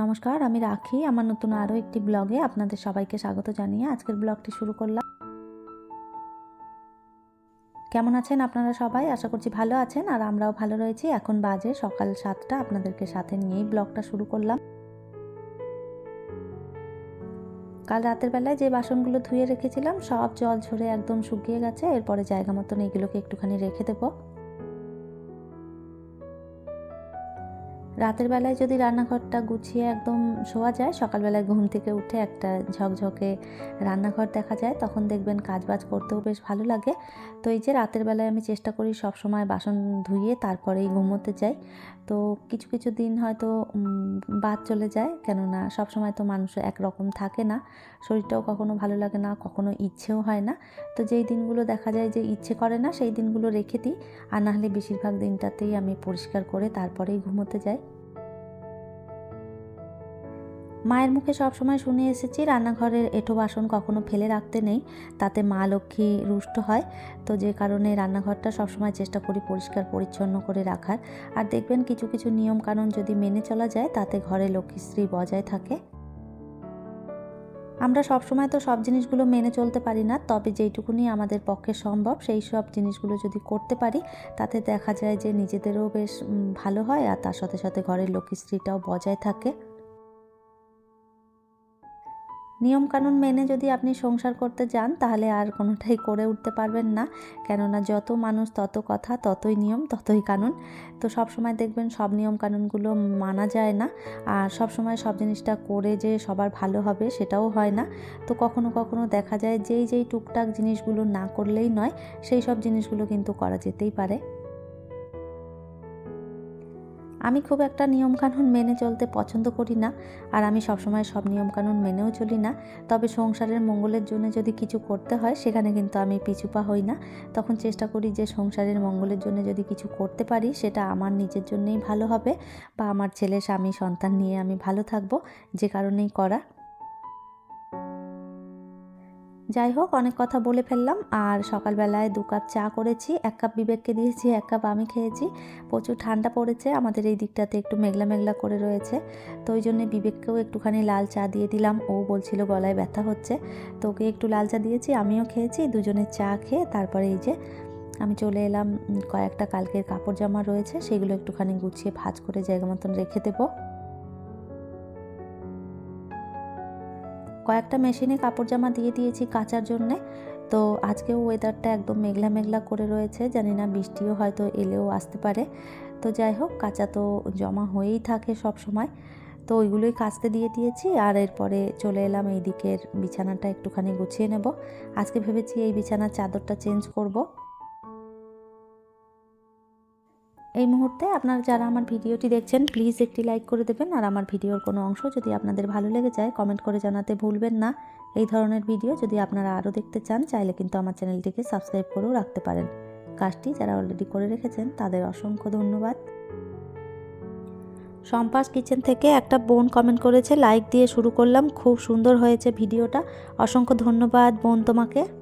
নমস্কার, আমি রাখি। আমার নতুন আরও একটি ব্লগে আপনাদের সবাইকে স্বাগত জানিয়ে আজকের ব্লগটি শুরু করলাম। কেমন আছেন আপনারা সবাই? আশা করছি ভালো আছেন আর আমরাও ভালো রয়েছি। এখন বাজে সকাল সাতটা। আপনাদেরকে সাথে নিয়েই ব্লগটা শুরু করলাম। কাল রাতের বেলায় যে বাসনগুলো ধুয়ে রেখেছিলাম, সব জল ঝরে একদম শুকিয়ে গেছে। এরপরে জায়গা মতন এগুলোকে একটুখানি রেখে দেবো। রাতের বেলায় যদি রান্নাঘরটা গুছিয়ে একদম শোয়া যায়, সকালবেলায় ঘুম থেকে উঠে একটা ঝকঝকে রান্নাঘর দেখা যায়, তখন দেখবেন কাজ বাজ করতেও বেশ ভালো লাগে। তো এই যে রাতের বেলায় আমি চেষ্টা করি সব সময় বাসন ধুয়ে তারপরেই ঘুমোতে যাই। তো কিছু কিছু দিন হয়তো বাদ চলে যায়, কেননা সব সময় তো মানুষ একরকম থাকে না। শরীরটাও কখনো ভালো লাগে না, কখনো ইচ্ছেও হয় না। তো যেই দিনগুলো দেখা যায় যে ইচ্ছে করে না, সেই দিনগুলো রেখে দিই। আর নাহলে বেশিরভাগ দিনটাতেই আমি পরিষ্কার করে তারপরেই ঘুমোতে যাই। মায়ের মুখে সবসময় শুনে এসেছি, রান্নাঘরের এঁটো বাসন কখনো ফেলে রাখতে নেই, তাতে মা লক্ষ্মী রুষ্ট হয়। তো যে কারণে রান্নাঘরটা সবসময় চেষ্টা করি পরিষ্কার, পরিচ্ছন্ন করে রাখার। আর দেখবেন কিছু কিছু নিয়মকানুন যদি মেনে চলা যায়, তাতে ঘরে লক্ষ্মীশ্রী বজায় থাকে। আমরা সবসময় তো সব জিনিসগুলো মেনে চলতে পারি না, তবে যেইটুকুনি আমাদের পক্ষে সম্ভব, সেই সব জিনিসগুলো যদি করতে পারি, তাতে দেখা যায় যে নিজেদেরও বেশ ভালো হয়, আর তার সাথে সাথে ঘরের লক্ষ্মীশ্রীটাও বজায় থাকে। নিয়মকানুন মেনে যদি আপনি সংসার করতে যান, তাহলে আর কোনোটাই করে উঠতে পারবেন না। কেননা যত মানুষ তত কথা, ততই নিয়ম, ততই কানুন। তো সব সময় দেখবেন সব নিয়ম কানুনগুলো মানা যায় না। আর সব সময় সব জিনিসটা করে যে সবার ভালো হবে সেটাও হয় না। তো কখনো কখনো দেখা যায় যেই যেই টুকটাক জিনিসগুলো না করলেই নয়, সেই সব জিনিসগুলো কিন্তু করা যেতেই পারে। আমি খুব একটা নিয়মকানুন মেনে চলতে পছন্দ করি না, আর আমি সবসময় সব নিয়মকানুন মেনেও চলি না। তবে সংসারের মঙ্গলের জন্য যদি কিছু করতে হয়, সেখানে কিন্তু আমি পিছুপা হই না। তখন চেষ্টা করি যে সংসারের মঙ্গলের জন্য যদি কিছু করতে পারি, সেটা আমার নিজের জন্যেই ভালো হবে, বা আমার ছেলে, স্বামী, সন্তান নিয়ে আমি ভালো থাকব, যে কারণেই করা। যাই হোক, অনেক কথা বলে ফেললাম। আর সকালবেলায় দু কাপ চা করেছি, এক কাপ বিবেককে দিয়েছি, এক কাপ আমি খেয়েছি। প্রচুর ঠান্ডা পড়েছে, আমাদের এই দিকটাতে একটু মেঘলা মেঘলা করে রয়েছে। তো ওই জন্যে বিবেককেও একটুখানি লাল চা দিয়ে দিলাম। ও বলছিল গলায় ব্যথা হচ্ছে। তো ওকে একটু লাল চা দিয়েছি, আমিও খেয়েছি দুজনের চা খেয়ে তারপরে এই যে আমি চলে এলাম। কয়েকটা কালকের কাপড় জামা রয়েছে, সেগুলো একটুখানি গুছিয়ে ভাজ করে জায়গা মতন রেখে দেবো। কয়েকটা মেশিনে কাপড় জামা দিয়ে দিয়েছি কাচার জন্যে। তো আজকেও ওয়েদারটা একদম মেঘলা মেঘলা করে রয়েছে। জানি না বৃষ্টিও হয়তো এলেও আসতে পারে। তো যাই হোক, কাঁচা তো জমা হয়েই থাকে সব সময় তো ওইগুলোই কাচতে দিয়ে দিয়েছি আর এরপরে চলে এলাম এই দিকের বিছানাটা একটুখানি গুছিয়ে নেব। আজকে ভেবেছি এই বিছানার চাদরটা চেঞ্জ করব। এই মুহূর্তে আপনারা যারা আমার ভিডিওটি দেখছেন প্লিজ একটি লাইক করে দেবেন। আর আমার ভিডিওর কোনো অংশ যদি আপনাদের ভালো লেগে যায় কমেন্ট করে জানাতে ভুলবেন না। এই ধরনের ভিডিও যদি আপনারা আরও দেখতে চান, চাইলে কিন্তু আমার চ্যানেলটিকে সাবস্ক্রাইব করেও রাখতে পারেন। কাজটি যারা অলরেডি করে রেখেছেন, তাদের অসংখ্য ধন্যবাদ। সম্পাস কিচেন থেকে একটা বোন কমেন্ট করেছে লাইক দিয়ে শুরু করলাম। খুব সুন্দর হয়েছে ভিডিওটা। অসংখ্য ধন্যবাদ বোন তোমাকে।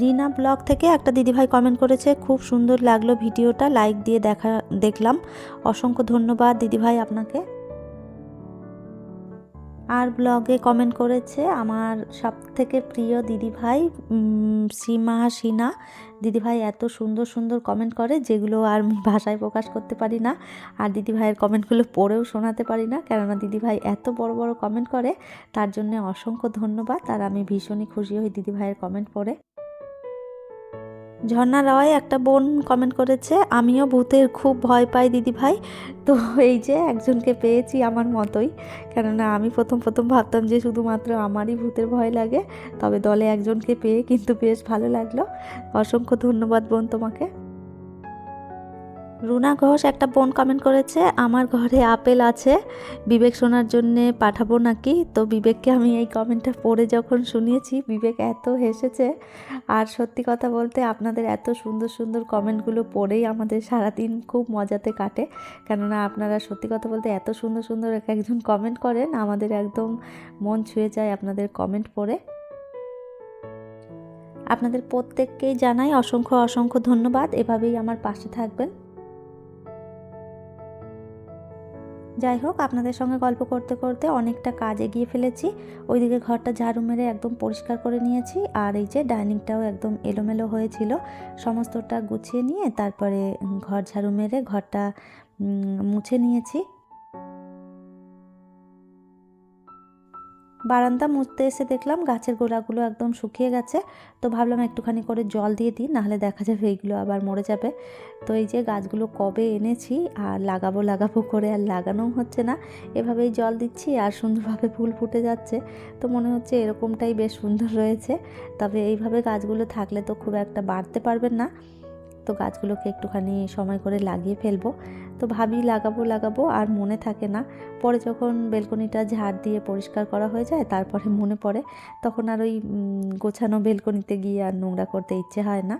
রিনা ব্লগ থেকে একটা দিদিভাই কমেন্ট করেছে, খুব সুন্দর লাগল ভিডিওটা লাইক দিয়ে দেখা, দেখলাম। অসংখ্য ধন্যবাদ দিদিভাই আপনাকে। আর ব্লগে কমেন্ট করেছে আমার সব থেকে প্রিয় দিদিভাই সীমা, সিনা। দিদিভাই এত সুন্দর সুন্দর কমেন্ট করে, যেগুলো আর আমি ভাষায় প্রকাশ করতে পারি না। আর দিদিভাইয়ের কমেন্টগুলো পড়েও শোনাতে পারি না, কেননা দিদিভাই এত বড় বড় কমেন্ট করে, তার জন্য অসংখ্য ধন্যবাদ। আর আমি ভীষণই খুশি হই দিদিভাইয়ের কমেন্ট পড়ে। ঝর্ণা রায় একটা বোন কমেন্ট করেছে, আমিও ভূতের খুব ভয় পাই দিদি ভাই তো এই যে একজনকে পেয়েছি আমার মতোই, কেননা আমি প্রথম প্রথম ভাবতাম যে শুধুমাত্র আমারই ভূতের ভয় লাগে, তবে দলে একজনকে পেয়ে কিন্তু বেশ ভালো লাগল। অসংখ্য ধন্যবাদ বোন তোমাকে। রুনা ঘোষ একটা বোন কমেন্ট করেছে, আমার ঘরে আপেল আছে, বিবেক শোনার জন্যে পাঠাবো নাকি? তো বিবেককে আমি এই কমেন্টটা পড়ে যখন শুনিয়েছি, বিবেক এত হেসেছে। আর সত্যি কথা বলতে আপনাদের এত সুন্দর সুন্দর কমেন্টগুলো পড়েই আমাদের সারাদিন খুব মজাতে কাটে। কেননা আপনারা সত্যি কথা বলতে এত সুন্দর সুন্দর এক একজন কমেন্ট করেন, আমাদের একদম মন ছুঁয়ে যায় আপনাদের কমেন্ট পড়ে। আপনাদের প্রত্যেককেই জানাই অসংখ্য অসংখ্য ধন্যবাদ। এভাবেই আমার পাশে থাকবেন। যাই হোক, আপনাদের সঙ্গে গল্প করতে করতে অনেকটা কাজ এগিয়ে ফেলেছি। ওইদিকে ঘরটা ঝাড়ু মেরে একদম পরিষ্কার করে নিয়েছি আর এই যে ডাইনিংটাও একদম এলোমেলো হয়েছিল। সমস্তটা গুছিয়ে নিয়ে তারপরে ঘর ঝাড়ু মেরে ঘরটা মুছে নিয়েছি। বারান্দা মুছতে এসে দেখলাম গাছের গোড়াগুলো একদম শুকিয়ে গেছে। তো ভাবলাম একটুখানি করে জল দিয়ে দিই, নাহলে দেখা যাবে এইগুলো আবার মরে যাবে। তো এই যে গাছগুলো কবে এনেছি, আর লাগাবো লাগাবো করে আর লাগানোও হচ্ছে না। এভাবেই জল দিচ্ছি আর সুন্দরভাবে ফুল ফুটে যাচ্ছে। তো মনে হচ্ছে এরকমটাই বেশ সুন্দর রয়েছে। তবে এইভাবে গাছগুলো থাকলে তো খুব একটা বাড়তে পারবেন না। তো গাছগুলোকে একটুখানি সময় করে লাগিয়ে ফেলব। তো ভাবি লাগাবো লাগাবো আর মনে থাকে না। পরে যখন বেলকনিটা ঝাড় দিয়ে পরিষ্কার করা হয়ে যায়, তারপরে মনে পড়ে, তখন আর ওই গোছানো বেলকনিতে গিয়ে আর নোংরা করতে ইচ্ছে হয় না।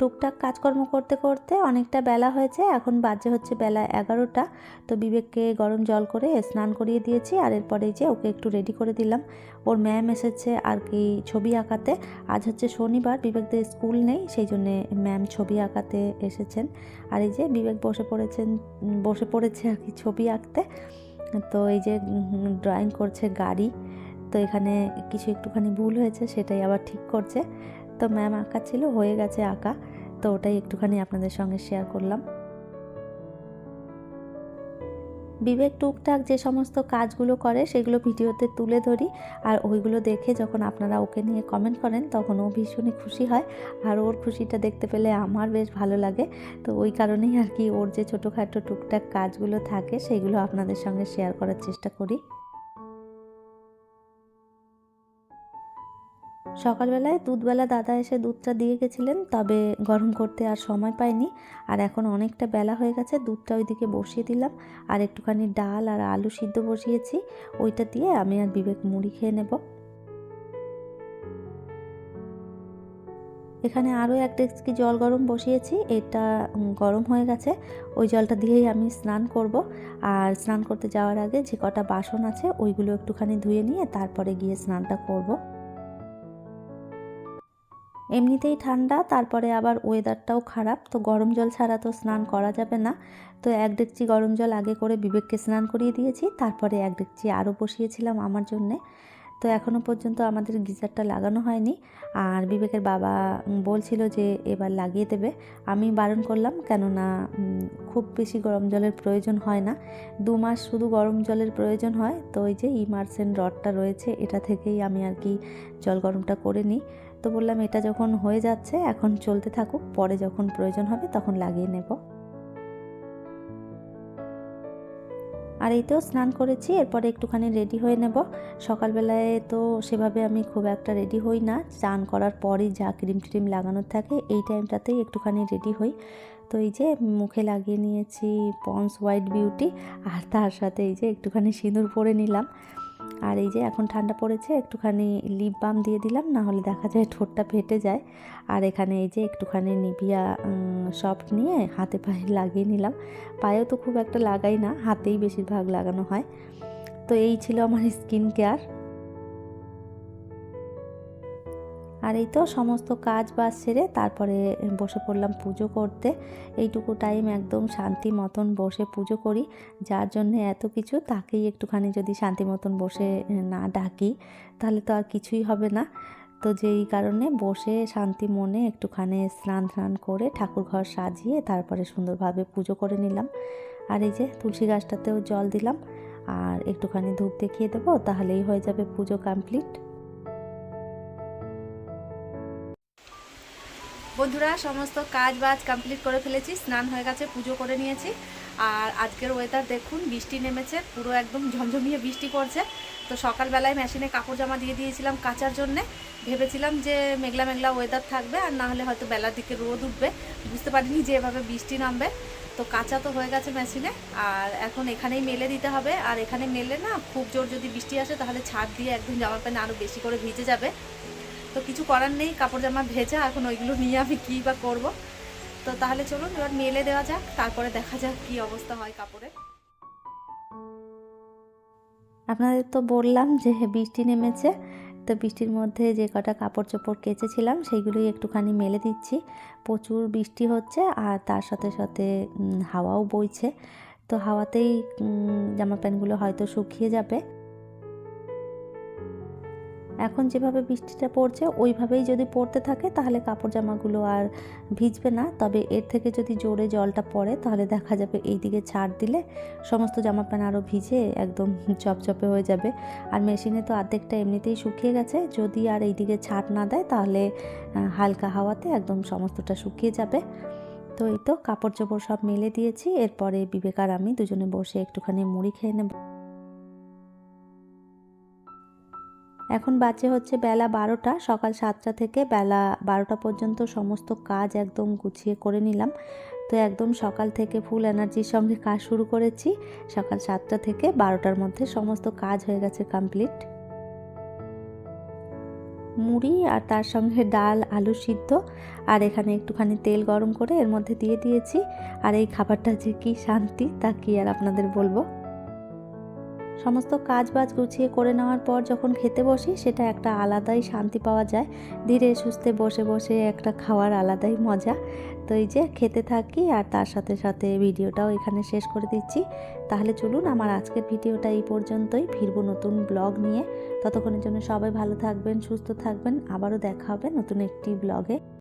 টুকটাক কাজকর্ম করতে করতে অনেকটা বেলা হয়েছে, এখন বাজে হচ্ছে বেলা এগারোটা। তো বিবেককে গরম জল করে স্নান করিয়ে দিয়েছি আর এরপরে যে ওকে একটু রেডি করে দিলাম। ওর ম্যাম এসেছে আর কি ছবি আঁকাতে। আজ হচ্ছে শনিবার বিবেকদের স্কুল নেই, সেই জন্যে ম্যাম ছবি আঁকাতে এসেছেন। আর এই যে বিবেক বসে পড়েছেন, বসে পড়েছে আর কি ছবি আঁকতে। তো এই যে ড্রয়িং করছে গাড়ি, তো এখানে কিছু একটুখানি ভুল হয়েছে, সেটাই আবার ঠিক করছে। তো ম্যাম আঁকা ছিল, হয়ে গেছে আঁকা। তো ওটাই একটুখানি আপনাদের সঙ্গে শেয়ার করলাম। বিবেক টুকটাক যে সমস্ত কাজগুলো করে, সেগুলো ভিডিওতে তুলে ধরি আর ওইগুলো দেখে যখন আপনারা ওকে নিয়ে কমেন্ট করেন, তখন ও ভীষণই খুশি হয় আর ওর খুশিটা দেখতে পেলে আমার বেশ ভালো লাগে। তো ওই কারণেই আর কি ওর যে ছোটোখাটো টুকটাক কাজগুলো থাকে, সেগুলো আপনাদের সঙ্গে শেয়ার করার চেষ্টা করি। সকালবেলায় দুধবেলা দাদা এসে দুধটা দিয়ে গেছিলেন, তবে গরম করতে আর সময় পাইনি। আর এখন অনেকটা বেলা হয়ে গেছে, দুধটা ওইদিকে বসিয়ে দিলাম। আর একটুখানি ডাল আর আলু সিদ্ধ বসিয়েছি, ওইটা দিয়ে আমি আর বিবেক মুড়ি খেয়ে নেব। এখানে আরও এক ডেস্কি জল গরম বসিয়েছি, এটা গরম হয়ে গেছে। ওই জলটা দিয়েই আমি স্নান করব। আর স্নান করতে যাওয়ার আগে যে কটা বাসন আছে, ওইগুলো একটুখানি ধুয়ে নিয়ে তারপরে গিয়ে স্নানটা করব। এমনিতেই ঠান্ডা, তারপরে আবার ওয়েদারটাও খারাপ, তো গরম জল ছাড়া তো স্নান করা যাবে না। তো এক ডেকচি গরম জল আগে করে বিবেককে স্নান করিয়ে দিয়েছি, তারপরে এক ডেকচি আরও বসিয়েছিলাম আমার জন্যে। তো এখনও পর্যন্ত আমাদের গিজারটা লাগানো হয়নি। আর বিবেকের বাবা বলছিল যে এবার লাগিয়ে দেবে। আমি বারণ করলাম, কেননা খুব বেশি গরম জলের প্রয়োজন হয় না। দু মাস শুধু গরম জলের প্রয়োজন হয়, তো ওই যে ইমার্সেন রডটা রয়েছে, এটা থেকেই আমি আর কি জল গরমটা করে নিই। তো বললাম, এটা যখন হয়ে যাচ্ছে, এখন চলতে থাকুক, পরে যখন প্রয়োজন হবে তখন লাগিয়ে নেব। আর এই তো স্নান করেছি, এরপরে একটুখানি রেডি হয়ে নেব। সকালবেলায় তো সেভাবে আমি খুব একটা রেডি হই না, স্নান করার পরই যা ক্রিম ট্রিম লাগানোর থাকে, এই টাইমটাতেই একটুখানি রেডি হই। তো এই যে মুখে লাগিয়ে নিয়েছি, পন্স হোয়াইট বিউটি, আর তার সাথে এই যে একটুখানি সিঁদুর পরে নিলাম। আর এই যে এখন ঠান্ডা পড়েছে, একটুখানি লিপ বাম দিয়ে দিলাম, না হলে দেখা যায় ঠোঁটটা ফেটে যায়। আর এখানে এই যে একটুখানি নিভিয়া সফট নিয়ে হাতে পায়ে লাগিয়ে নিলাম। পায়েও তো খুব একটা লাগাই না, হাতেই বেশিরভাগ লাগানো হয়। তো এই ছিল আমার স্কিন কেয়ার আর এই তো সমস্ত কাজ বাজ সেরে তারপরে বসে পড়লাম পুজো করতে। এইটুকু টাইম একদম শান্তি মতন বসে পুজো করি। যার জন্য এত কিছু তাকেই একটুখানি যদি শান্তি মতন বসে না ডাকি, তাহলে তো আর কিছুই হবে না। তো যেই কারণে বসে শান্তি মনে একটুখানি স্নান স্নান করে ঠাকুর ঘর সাজিয়ে তারপরে সুন্দরভাবে পুজো করে নিলাম। আর এই যে তুলসী গাছটাতেও জল দিলাম। আর একটুখানি ধূপ দেখিয়ে দেবো, তাহলেই হয়ে যাবে পুজো কমপ্লিট বন্ধুরা, সমস্ত কাজ বাজ কমপ্লিট করে ফেলেছি, স্নান হয়ে গেছে, পুজো করে নিয়েছি। আর আজকের ওয়েদার দেখুন, বৃষ্টি নেমেছে, পুরো একদম ঝমঝমিয়ে বৃষ্টি পড়ছে। তো সকালবেলায় মেশিনে কাপড় জামা দিয়ে দিয়েছিলাম কাচার জন্যে। ভেবেছিলাম যে মেঘলা মেঘলা ওয়েদার থাকবে, আর না হলে হয়তো বেলার দিকে রোদ উঠবে। বুঝতে পারিনি যে এভাবে বৃষ্টি নামবে। তো কাঁচা তো হয়ে গেছে মেশিনে আর এখন এখানেই মেলে দিতে হবে। আর এখানে মেলে না, খুব জোর যদি বৃষ্টি আসে, তাহলে ছাদ দিয়ে একদম জামা প্যান্ট আরও বেশি করে ভিজে যাবে। তো কিছু করার নেই, কাপড় জামা ভেজা, এখন ওইগুলো নিয়ে আমি কী বা করব? তো তাহলে চলুন, এবার মেলে দেওয়া যাক, তারপরে দেখা যাক কি অবস্থা হয় কাপড়ে আপনাদের তো বললাম যে বৃষ্টি নেমেছে, তো বৃষ্টির মধ্যে যে কটা কাপড় চোপড় কেচেছিলাম, সেইগুলোই একটুখানি মেলে দিচ্ছি। প্রচুর বৃষ্টি হচ্ছে, আর তার সাথে সাথে হাওয়াও বইছে। তো হাওয়াতেই জামা প্যান্টগুলো হয়তো শুকিয়ে যাবে। এখন যেভাবে বৃষ্টিটা পড়ছে, ওইভাবেই যদি পড়তে থাকে, তাহলে কাপড় জামাগুলো আর ভিজবে না। তবে এর থেকে যদি জোরে জলটা পড়ে, তাহলে দেখা যাবে এই দিকে ছাড় দিলে সমস্ত জামা প্যান্ট আরও ভিজে একদম চপচপে হয়ে যাবে। আর মেশিনে তো অর্ধেকটা এমনিতেই শুকিয়ে গেছে। যদি আর এই দিকে ছাড় না দেয়, তাহলে হালকা হাওয়াতে একদম সমস্তটা শুকিয়ে যাবে। তো এই তো কাপড় চোপড় সব মেলে দিয়েছি। এরপরে বিবেক আর আমি দুজনে বসে একটুখানি মুড়ি খেয়ে নেব। এখন বাজে হচ্ছে বেলা বারোটা, সকাল সাতটা থেকে বেলা বারোটা পর্যন্ত সমস্ত কাজ একদম গুছিয়ে করে নিলাম। তো একদম সকাল থেকে ফুল এনার্জির সঙ্গে কাজ শুরু করেছি। সকাল সাতটা থেকে বারোটার মধ্যে সমস্ত কাজ হয়ে গেছে কমপ্লিট মুড়ি আর তার সঙ্গে ডাল, আলু সিদ্ধ আর এখানে একটুখানি তেল গরম করে এর মধ্যে দিয়ে দিয়েছি। আর এই খাবারটা যে কি শান্তি তা কি আর আপনাদের বলব? সমস্ত কাজ বাজ গুছিয়ে করে নেওয়ার পর যখন খেতে বসি, সেটা একটা আলাদাই শান্তি পাওয়া যায়। ধীরে সুস্থে বসে বসে একটা খাওয়ার আলাদাই মজা। তো এই যে খেতে থাকি আর তার সাথে সাথে ভিডিওটাও এখানে শেষ করে দিচ্ছি। তাহলে চলুন আমার আজকের ভিডিওটা এই পর্যন্তই। ফিরবো নতুন ব্লগ নিয়ে। ততক্ষণের জন্য সবাই ভালো থাকবেন, সুস্থ থাকবেন। আবারও দেখা হবে নতুন একটি ব্লগে।